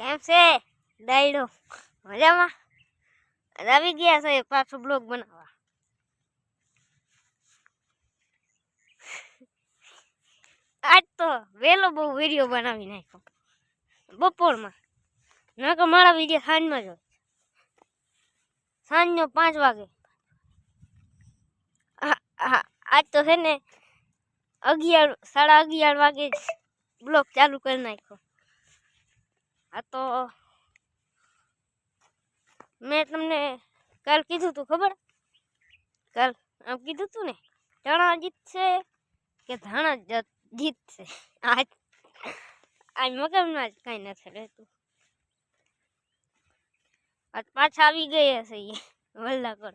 કેમ છે? ડાયડો મજામાં? આવી ગયા છે પાછો બ્લોગ બનાવવા. આજ તો વહેલો બહુ વીડિયો બનાવી નાખ્યો. બપોરમાં. નકર મારા વીડિયો સાંજમાં જ સાંજનો પાંચ વાગે. આજ તો છે ને અગિયાર, સાડા અગિયાર વાગે જ બ્લોગ ચાલુ કરી નાખ્યો. આ તો મેં તમને કાલ કીધું તું ખબર? કાલ આમ કીધું તું ને ચણા જીતશે કે ધાણા જ- જીતશે આજ આજ મગજમાં જ કાંઈ નથી રહેતું. આજ પાછા આવી ગયા છે એ, વલ્લા કર.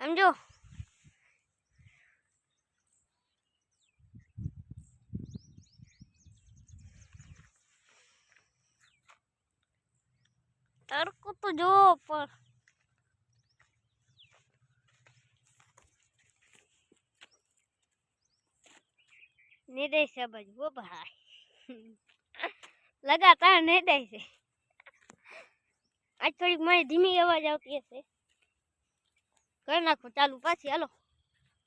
સમજો? તડકો તો જો પણ નિર્દય બાજુ ઓ ભાઈ. લગાતાર નિર્દેશ છે. આજ થોડીક મારી ધીમી અવાજ આવતી હશે. કરી નાખો, ચાલુ પાછી, હાલો.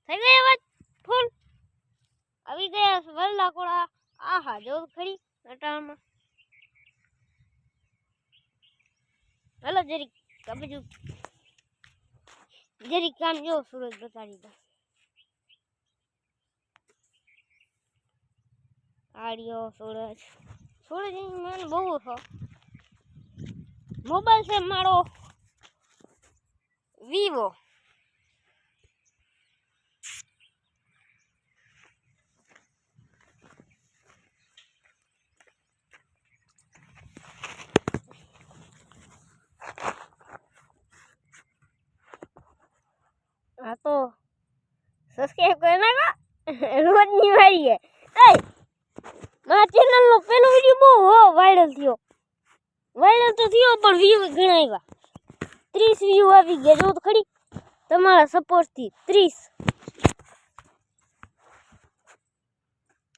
થઈ ગઈ અવાજ? ફૂલ. આવી ગયા છે વલ્લા કોળા આહા જો ખરી અટાણમાં હાલો, જરીક આ બાજુ જરીક કામ જો સૂરજ બતાડી દો. આડિયો, સૂરજ. સૂરજ મને બહુ છો મોબાઈલ છે મારો વિવો. તો સબસ્ક્રાઇબ કરી નાખો. રોજની વાળી એ મારા ચેનલનો પેલો વીડિયો બહુ હો વાયરલ થયો. વાયરલ તો થયો પણ વ્યૂ ઘણા આવ્યા ત્રીસ વ્યૂ આવી ગયા. જો તો ખરી, તમારા સપોર્ટથી ત્રીસ.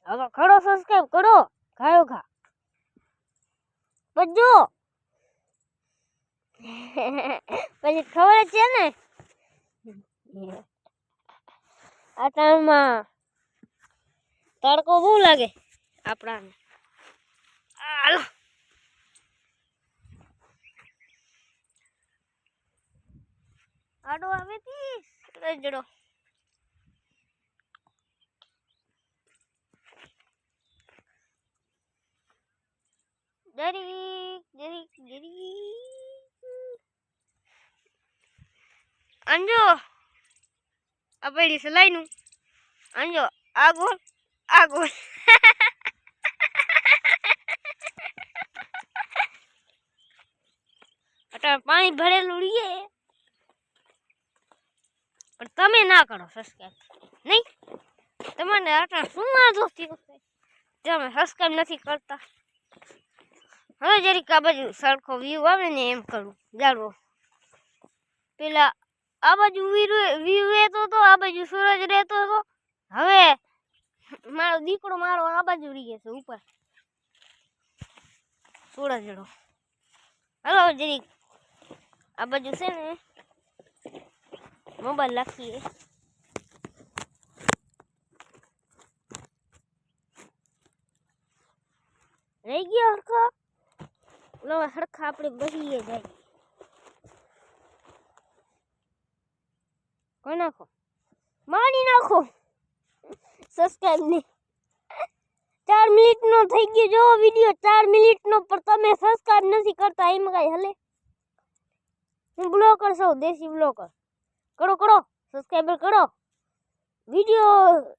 હવે ખડો સબસ્ક્રાઈબ કરો. ખાયો ખા. બજો પછી ખબર જ છે ને આ ટાઈમમાં તડકો બહુ લાગે આપણાને. અંજો. આ પડી છે આ અંજો આગળ આગળ અટાણે પાણી ભરેલું રહીએ પણ તમે ના કરો સબસ્ક્રાઈબ નહીં? તમને અટાણે શું વાંધો થયો તમે સબસ્ક્રાઈબ નથી કરતા. હવે જરીક આ બાજુ સરખો વ્યૂ આવે ને એમ કરું. જાળવો પેલા આ બાજુ વ્યૂ રહેતો હતો આ બાજુ સૂરજ રહેતો હતો હવે મારો દીકરો મારો આ બાજુ રહી છે, ઉપર. સૂરજડો હાલો જરીક. આ બાજુ છે ને, મોબાઈલ રાખીએ રહી ગયો હરખો? ઓલો હરખા આપણે બહીએ જાય. નાખો. મારી નાખો. સબસ્ક્રાઇબ ને. ચાર મિનિટનો થઈ ગયો. જો વીડિયો ચાર મિનિટનો, પણ તમે સબસ્ક્રાઇબ નથી કરતા, એમ કાંઈ હલે? હું બ્લોકર છું, દેશી બ્લોકર. કરો કરો. સબસ્ક્રાઇબર કરો. વીડિયો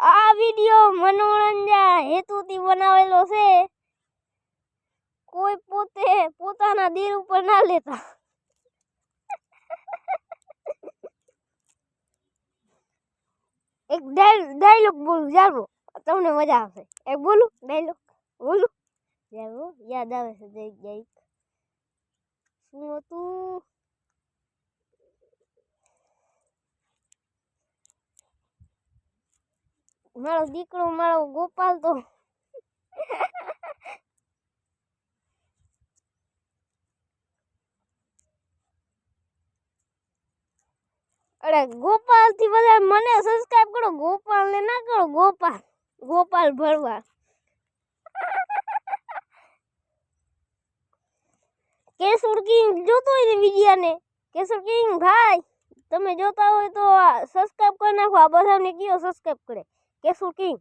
આ વીડિયો મનોરંજન હેતુથી બનાવેલો છે. કોઈ પોતે પોતાના દિલ ઉપર ના લેતા. એક ડાયલોગ બોલું, જાણવો? તમને મજા આવશે. એક બોલું, ડાયલોગ બોલું, જાણવો? યાદ આવે છે જઈક જઈક શું હતું? મારો દીકરો, મારો ગોપાલ તો અરે ગોપાલથી બધા મને સબસ્ક્રાઇબ કરો, ગોપાલ ને ના કરો, ગોપાલ ગોપાલ ભરવાડ કેસુર કિંગ જોતો હોય ને વિડિયા ને? કેસુર કિંગ ભાઈ, તમે જોતા હોય તો સબસ્ક્રાઇબ કરી નાખો, આ બધાને કયો સબસ્ક્રાઇબ કરે? Kesur King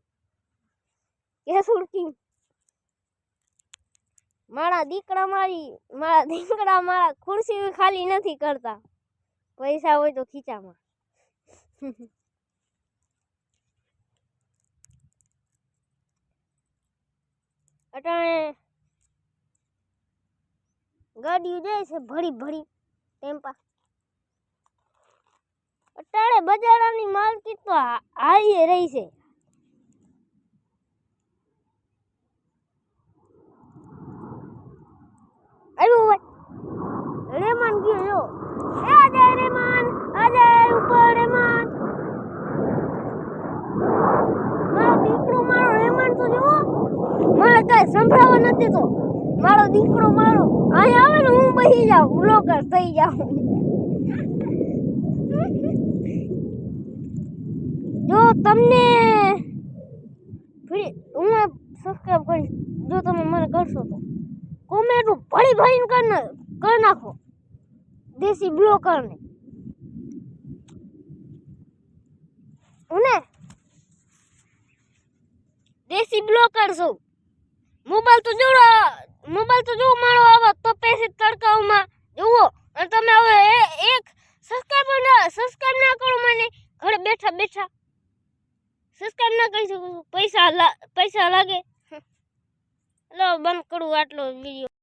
Kesur King. મારા દીકરા મારી, મારા દીકરા મારા ખુરશી ખાલી નથી કરતા. પૈસા હોય તો ખીચામાં. અટાણે ગાડીઓ જાય છે ભરી ભરી ટેમ્પા અટાણે બજારાની માર્કેટ તો હા- હારીએ રહી છે આવ્યો હોય રેમાન ગયો જો એ આજે રેમાન આજે ઉપર રેમાન મારો દીકરો મારો રેમાન તો જો મને કઈ સંભળાવા નથી તો મારો દીકરો મારો અહીં આવે ને હું બહી જાઉં બ્લોકર થઈ જાઉં. જો તમને હું સબસ્ક્રાઈબ કરીશ. જો તમે મને કરશો તો. કોમેન્ટ ભળી ભળીને કરી નાખો. દેશી બ્લોકરને હું ને? દેશી બ્લોકર છું. મોબાઈલ તો જોડો, મોબાઈલ તો જો મારો આવો તો છે તડકાવમાં જુઓ. અને તમે હવે એક સબસ્ક્રાઇબ ના સબસ્ક્રાઇબ ના કરો મને. ઘરે બેઠા બેઠા સબસ્ક્રાઇબ ના કરી શકું પૈસા પૈસા લાગે. લો, બંધ કરું આટલો વીડિયો